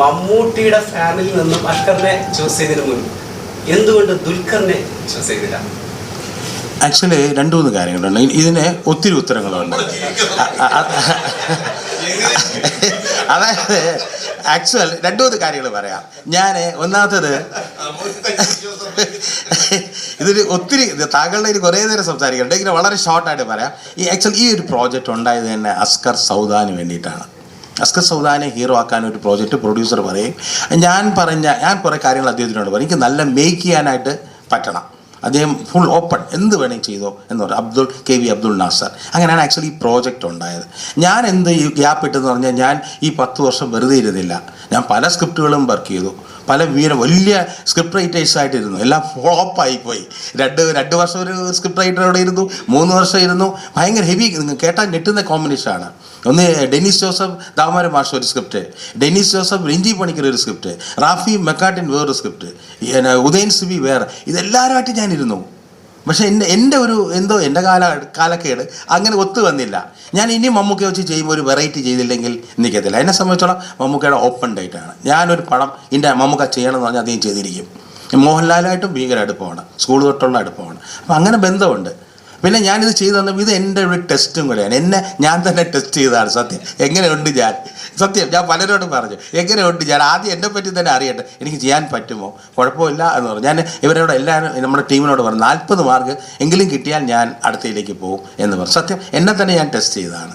മമ്മൂട്ടിയുടെ ഫാമിലിയിൽ നിന്നും അഷ്കറിനെ ചൂസ് ചെയ്തിരുന്നു മുൻപ്. എന്തുകൊണ്ട് ദുൽഖറിനെ ചൂസ് ചെയ്തില്ല? ആക്ച്വലി രണ്ട് മൂന്ന് കാര്യങ്ങളുണ്ട്. ഇതിന് ഒത്തിരി ഉത്തരങ്ങളുണ്ട്. അതായത് ആക്ച്വൽ രണ്ടു മൂന്ന് കാര്യങ്ങൾ പറയാം. ഞാൻ ഒന്നാമത്തത് ഇതൊരു ഒത്തിരി താങ്കളുടെ ഇതിൽ കുറേ നേരം സംസാരിക്കുന്നുണ്ട്. ഇങ്ങനെ വളരെ ഷോർട്ടായിട്ട് പറയാം. ഈ ആക്ച്വൽ ഈ ഒരു പ്രോജക്റ്റ് ഉണ്ടായത് തന്നെ അസ്കർ സൗദാന് വേണ്ടിയിട്ടാണ്. അസ്കർ സൗദാനെ ഹീറോ ആക്കാൻ ഒരു പ്രോജക്റ്റ് പ്രൊഡ്യൂസർ പറയും. ഞാൻ പറഞ്ഞ ഞാൻ കുറേ കാര്യങ്ങൾ അദ്ദേഹത്തിനോട് പറയും. എനിക്ക് നല്ല മേക്ക് ചെയ്യാനായിട്ട് പറ്റണം. അദ്ദേഹം ഫുൾ ഓപ്പൺ എന്ത് വേണമെങ്കിൽ ചെയ്തോ എന്ന് പറഞ്ഞു. Abdul K V Abdul Nasser. അങ്ങനെയാണ് ആക്ച്വലി ഈ പ്രോജക്റ്റ് ഉണ്ടായത്. ഞാൻ എന്ത് ഈ ഗ്യാപ്പ് ഇട്ടെന്ന് പറഞ്ഞാൽ ഞാൻ ഈ പത്ത് വർഷം വെറുതെ ഇരുന്നില്ല. ഞാൻ പല സ്ക്രിപ്റ്റുകളും വർക്ക് ചെയ്തു. പല വീര വലിയ സ്ക്രിപ്റ്റ് റൈറ്റേഴ്സ് ആയിട്ടിരുന്നു. എല്ലാം ഫ്ലോപ്പായിപ്പോയി രണ്ട് രണ്ട് വർഷം ഒരു സ്ക്രിപ്റ്റ് റൈറ്ററോടെ ഇരുന്നു. മൂന്ന് വർഷം ഇരുന്നു. ഭയങ്കര ഹെവി കേട്ടാൽ ഞെട്ടുന്ന കോമ്പിനേഷനാണ് ഒന്ന് ഡെന്നിസ് ജോസഫ് ദാമര മാഷ് ഒരു script Dennis Joseph Renji Panicker ഒരു സ്ക്രിപ്റ്റ് റാഫി മെക്കാട്ടിൻ വേറൊരു സ്ക്രിപ്റ്റ് ഉദയൻ സിബി വേറെ. ഇതെല്ലാവരുമായിട്ട് ഞാനിരുന്നു പക്ഷെ എന്റെ എന്റെ ഒരു എന്തോ എന്റെ കാല കാലക്കേട് അങ്ങനെ ഒത്തു വന്നില്ല. ഞാൻ ഇനി മമ്മൂക്ക വെച്ച് ചെയ്യുമ്പോൾ ഒരു വെറൈറ്റി ചെയ്തില്ലെങ്കിൽ നിൽക്കത്തില്ല എന്നെ സംബന്ധിച്ചോളം മമ്മൂക്കയുടെ ഓപ്പൺ ഡേറ്റാണ് ഞാനൊരു പടം എന്റെ മമ്മൂക്ക ചെയ്യണമെന്ന് പറഞ്ഞാൽ അദ്ദേഹം ചെയ്തിരിക്കും. മോഹൻലാലായിട്ടും ഭീകര അടുപ്പമാണ് സ്കൂൾ തൊട്ടുള്ള അടുപ്പമാണ്. അപ്പം അങ്ങനെ ബന്ധമുണ്ട്. പിന്നെ ഞാനിത് ചെയ്തു തന്നപ്പോൾ ഇത് എന്റെ ഒരു ടെസ്റ്റും കൂടെയാണ് എന്നെ ഞാൻ തന്നെ ടെസ്റ്റ് ചെയ്തതാണ് സത്യം. എങ്ങനെയുണ്ട് ഞാൻ സത്യം ഞാൻ പലരോടും പറഞ്ഞു. എങ്ങനെയുണ്ട് ഞാൻ ആദ്യം എന്നെ പറ്റി തന്നെ അറിയട്ടെ. എനിക്ക് ചെയ്യാൻ പറ്റുമോ? കുഴപ്പമില്ല എന്ന് പറഞ്ഞു. ഞാൻ ഇവരോട് എല്ലാവരും നമ്മുടെ ടീമിനോട് പറഞ്ഞു നാൽപ്പത് മാർക്ക് എങ്കിലും കിട്ടിയാൽ ഞാൻ അടുത്തയിലേക്ക് പോകും എന്ന് പറഞ്ഞു. സത്യം എന്നെ തന്നെ ഞാൻ ടെസ്റ്റ് ചെയ്തതാണ്.